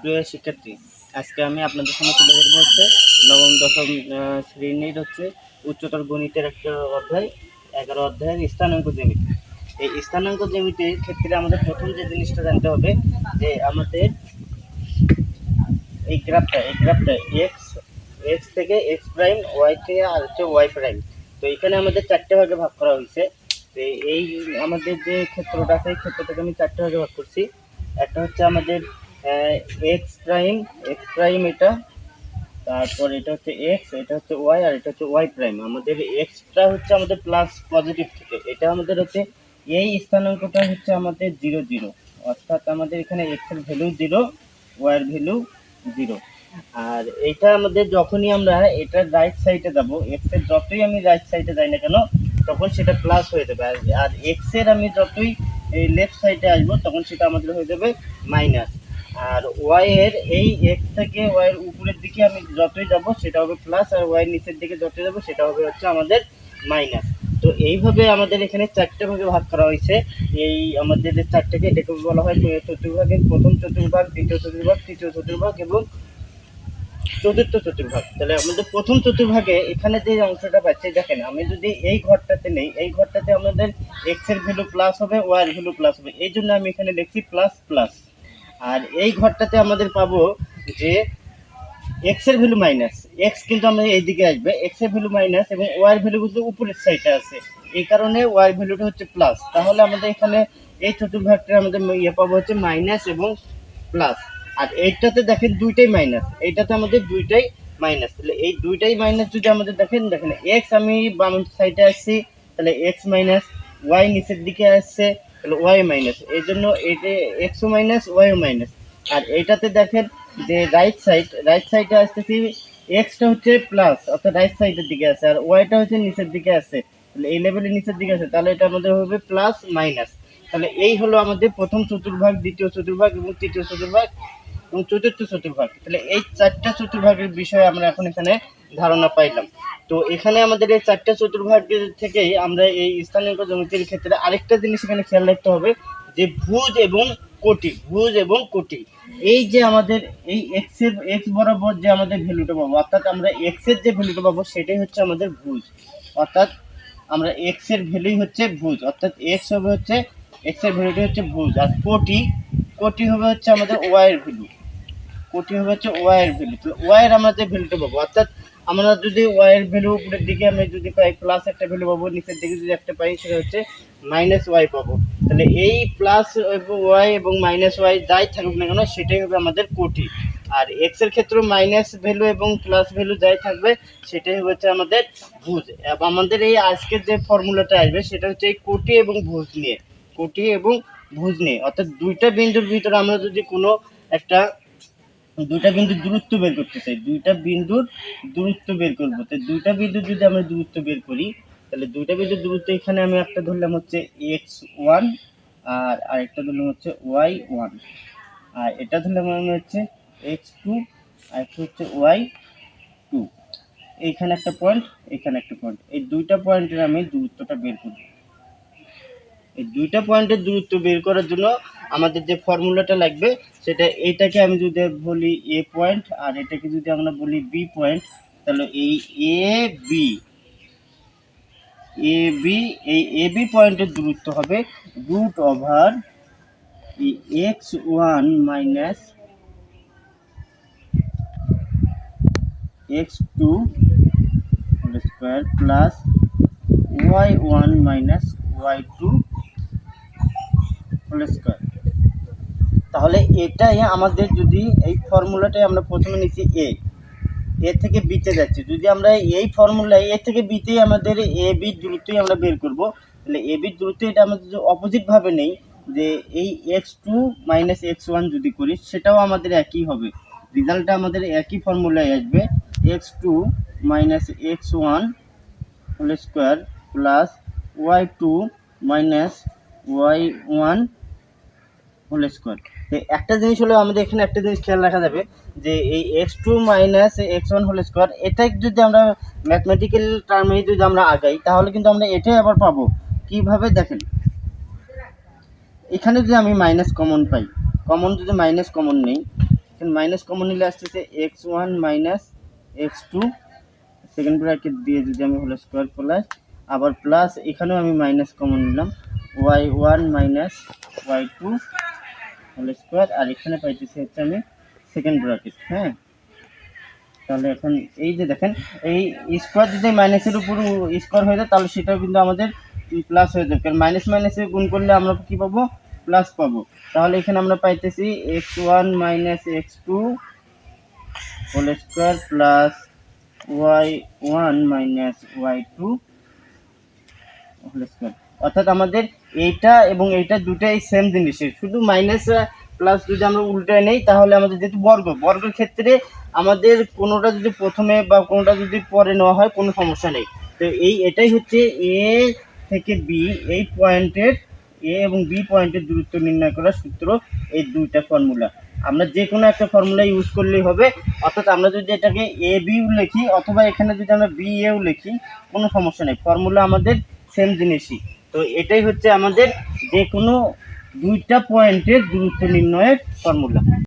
প্রিয় শিক্ষার্থী, আজকে আমি আপনাদের সামনে তুলে ধরবো হচ্ছে নবম, দশম শ্রেণির হচ্ছে উচ্চতর গণিতের একটা অধ্যায়, এগারো অধ্যায়ের স্থানাঙ্ক জ্যামিতি। এই স্থানাঙ্ক জ্যামিতির ক্ষেত্রে আমাদের প্রথম যে জিনিসটা জানতে হবে, যে আমাদের এই গ্রাফটা এই গ্রাফটা এক্স এক্স থেকে এক্স প্রাইম ওয়াই থেকে আর হচ্ছে ওয়াই প্রাইম তো এখানে আমাদের চারটে ভাগে ভাগ করা হয়েছে। তো এই আমাদের যে ক্ষেত্রটা আছে, এই ক্ষেত্রটাকে আমি চারটে ভাগে ভাগ করছি। একটা হচ্ছে আমাদের এক্স প্রাইম এক্স প্রাইম এটা, তারপর এটা হচ্ছে এক্স এটা হচ্ছে ওয়াই আর এটা হচ্ছে ওয়াই প্রাইম আমাদের এক্সটা হচ্ছে আমাদের প্লাস পজিটিভ থেকে। এটা আমাদের হচ্ছে এই স্থানাঙ্কটা হচ্ছে আমাদের জিরো জিরো অর্থাৎ আমাদের এখানে এক্সের ভ্যালু জিরো ওয়াই এর ভ্যালু জিরো আর এটা আমাদের যখনই আমরা এটা রাইট সাইডে যাব এক্সের যতই আমি রাইট সাইডে যাই না কেন, তখন সেটা প্লাস হয়ে যাবে। আর- আর এক্সের আমি যতই লেফট সাইডে আসব, তখন সেটা আমাদের হয়ে যাবে মাইনাস আর ওয়াই এর এই এক্স থেকে ওয়াই এর উপরের দিকে আমি যতই যাব, সেটা হবে প্লাস আর ওয়াই নিচের দিকে যতই যাব, সেটা হবে হচ্ছে আমাদের মাইনাস তো এইভাবে আমাদের এখানে চারটে ভাগে ভাগ করা হয়েছে। এই আমাদের যে চারটেকে এটাকে বলা হয় চতুর্ভাগের প্রথম চতুর্ভাগ, দ্বিতীয় চতুর্ভাগ, তৃতীয় চতুর্ভাগ এবং চতুর্থ চতুর্ভাগ। তাহলে আমাদের প্রথম চতুর্ভাগে এখানে যে অংশটা পাচ্ছি, দেখেন, আমি যদি এই ঘরটাতে নেই, এই ঘরটাতে আমাদের এক্সের ভ্যালু প্লাস হবে ওয়াই এর ভ্যালু প্লাস হবে। এই জন্য আমি এখানে লিখছি প্লাস প্লাস আর এই ঘরটাতে আমাদের পাবো যে এক্সের ভ্যালু মাইনাস এক্স কিন্তু আমাদের এইদিকে আসবে এক্সের ভ্যালু মাইনাস এবং ওয়াই এর ভ্যালু কিন্তু উপরের সাইডে আছে। এই কারণে ওয়াই ভ্যালুটা হচ্ছে প্লাস তাহলে আমাদের এখানে এই চতুর্ভাগটা আমাদের ইয়ে পাবো হচ্ছে মাইনাস এবং প্লাস আর এইটাতে দেখেন দুইটাই মাইনাস এইটাতে আমাদের দুইটাই মাইনাস তাহলে এই দুইটাই মাইনাস যদি আমাদের দেখেন দেখেন এক্স আমি বাম সাইডে আসছি তাহলে এক্স মাইনাস ওয়াই নিচের দিকে আসছে। তাহলে ওয়াই মাইনাস, এই জন্য এটা এক্সও মাইনাস ওয়াইও মাইনাস। আর এইটাতে দেখেন যে রাইট সাইড রাইট সাইডে আসতেছি এক্সটা হচ্ছে প্লাস অর্থাৎ রাইট সাইডের দিকে আছে, আর ওয়াইটা হচ্ছে নিচের দিকে আছে। তাহলে এই লেভেলের নিচের দিকে আছে, তাহলে এটা আমাদের হবে প্লাস মাইনাস তাহলে এই হলো আমাদের প্রথম চতুর্ভাগ, দ্বিতীয় চতুর্ভাগ এবং তৃতীয় চতুর্ভাগ এবং চতুর্থ চতুর্ভাগ। তাহলে এই চারটা চতুর্ভাগের বিষয়ে আমরা এখন এখানে ধারণা পাইলাম। তো এখানে আমাদের এই চারটা চতুর্ভাগের থেকেই আমরা এই স্থানাঙ্ক জ্যামিতির ক্ষেত্রে আরেকটা জিনিস এখানে খেয়াল রাখতে হবে, যে ভুজ এবং কোটি, ভুজ এবং কোটি। এই যে আমাদের এই এক্সের এক্স বরাবর যে আমাদের ভ্যালুটা পাবো, অর্থাৎ আমরা এক্সের যে ভ্যালুটা পাবো, সেটাই হচ্ছে আমাদের ভুজ। অর্থাৎ আমরা এক্সের ভ্যালুই হচ্ছে ভুজ, অর্থাৎ এক্স হবে হচ্ছে এক্সের ভ্যালুটি হচ্ছে ভুজ, আর কোটি কোটি হবে হচ্ছে আমাদের ওয়াই এর ভ্যালু কোটি হবে হচ্ছে ওয়াই এর ভ্যালু তো ওয়াই এর আমরা যে ভ্যালুটা পাবো, অর্থাৎ আমরা যদি ওয়াইয়ের ভ্যালু উপরের দিকে আমি যদি পাই প্লাস একটা ভ্যালু পাবো, নিচের দিকে যদি একটা পাই, সেটা হচ্ছে মাইনাস ওয়াই পাবো। তাহলে এই প্লাস ওয়াই এবং মাইনাস ওয়াই যাই থাকুক না কেন, সেটাই হবে আমাদের কোটি। আর এক্সের ক্ষেত্রে মাইনাস ভ্যালু এবং প্লাস ভ্যালু যাই থাকবে, সেটাই হচ্ছে আমাদের ভুজ। এবং আমাদের এই আজকের যে ফর্মুলাটা আসবে, সেটা হচ্ছে এই কোটি এবং ভুজ নিয়ে। কোটি এবং ভুজ নিয়ে। অর্থাৎ দুইটা বিন্দুর ভিতরে আমরা যদি কোনো একটা দুইটা বিন্দুর দূরত্ব বের করতে চাই। দুইটা বিন্দুর দূরত্ব বের করব। তো দুইটা বিন্দুর যদি আমরা দূরত্ব বের করি, তাহলে দুইটা বিন্দুর দূরত্ব এখানে আমি একটা ধরলাম হচ্ছে এক্স ওয়ান, আর আরেকটা ধরলাম হচ্ছে ওয়াই ওয়ান। আর এটা ধরলাম আমি হচ্ছে এক্স টু, আর একটা হচ্ছে ওয়াই টু। এইখানে একটা পয়েন্ট এখানে একটা পয়েন্ট। এই দুইটা পয়েন্টের আমি দূরত্বটা বের করব। এই দুইটা পয়েন্টের দূরত্ব বের করার জন্য আমাদের যে ফর্মুলাটা লাগবে, সেটা এটাকে আমি যদি বলি এ পয়েন্ট আর এটাকে যদি আমরা বলি বি পয়েন্ট তাহলে এই এ বি এ বি এই এ বি পয়েন্টের দূরত্ব হবে root over X one minus X two square plus Y one minus Y two whole square তাহলে এটাই আমাদের যদি এই ফর্মুলাটাই আমরা প্রথমে নিচ্ছি এ এ থেকে বিতে যাচ্ছে। যদি আমরা এই ফর্মুলায় এ থেকে বিতেই আমাদের এ বি দূরত্বই আমরা বের করব, তাহলে এ বির দূরত্ব এটা আমাদের অপোজিটভাবে নেই, যে এই X two minus X one যদি করি, সেটাও আমাদের একই হবে। রেজাল্টটা আমাদের একই ফর্মুলায় আসবে। X two minus X one whole square plus Y two minus Y one whole square একটা জিনিস হলো আমাদের এখানে একটা জিনিস খেয়াল রাখা যাবে, যে এই X two minus X one whole square এটাই যদি আমরা ম্যাথমেটিক্যাল টার্মে যদি আমরা আগাই, তাহলে কিন্তু আমরা এটাই আবার পাবো। কীভাবে? দেখেন। এখানে যদি আমি মাইনাস কমন পাই কমন যদি মাইনাস কমন নেই মাইনাস কমন নিলে আসতেছে X one minus X two second bracket দিয়ে যদি আমি হোল স্কোয়ার প্লাস আবার প্লাস এখানেও আমি মাইনাস কমন নিলাম। Y one minus Y two whole square আর এখানে পাইতেছি হচ্ছে আমি সেকেন্ড ব্র্যাকেট হ্যাঁ? তাহলে এখন এই যে দেখেন, এই স্কোয়ার যদি মাইনাসের উপর স্কোয়ার হয়ে যায়, তাহলে সেটাও কিন্তু আমাদের প্লাস হয়ে যাবে। কারণ মাইনাস মাইনাসে গুণ করলে আমরা কি পাবো? প্লাস পাবো। তাহলে এখানে আমরা পাইতেছি X one minus X two whole square plus Y one minus Y two whole square অর্থাৎ আমাদের এইটা এবং এইটা দুটাই সেম জিনিসের শুধু মাইনাস প্লাস যদি আমরা উল্টায় নেই, তাহলে আমাদের যেহেতু বর্গ, বর্গের ক্ষেত্রে আমাদের কোনোটা যদি প্রথমে বা কোনোটা যদি পরে নেওয়া হয়, কোনো সমস্যা নেই। তো এই, এটাই হচ্ছে এ থেকে বি এই পয়েন্টের এ এবং বি পয়েন্টের দূরত্ব নির্ণয় করার সূত্র, এই দুইটা ফর্মুলা আমরা যে কোনো একটা ফর্মুলা ইউজ করলেই হবে। অর্থাৎ আমরা যদি এটাকে এ বিও লিখি, অথবা এখানে যদি আমরা বি এও লিখি, কোনো সমস্যা নেই। ফর্মুলা আমাদের সেম জিনিসই। তো এটাই হচ্ছে আমাদের যে কোনো দুইটা পয়েন্টের দূরত্ব নির্ণয়ের ফর্মুলা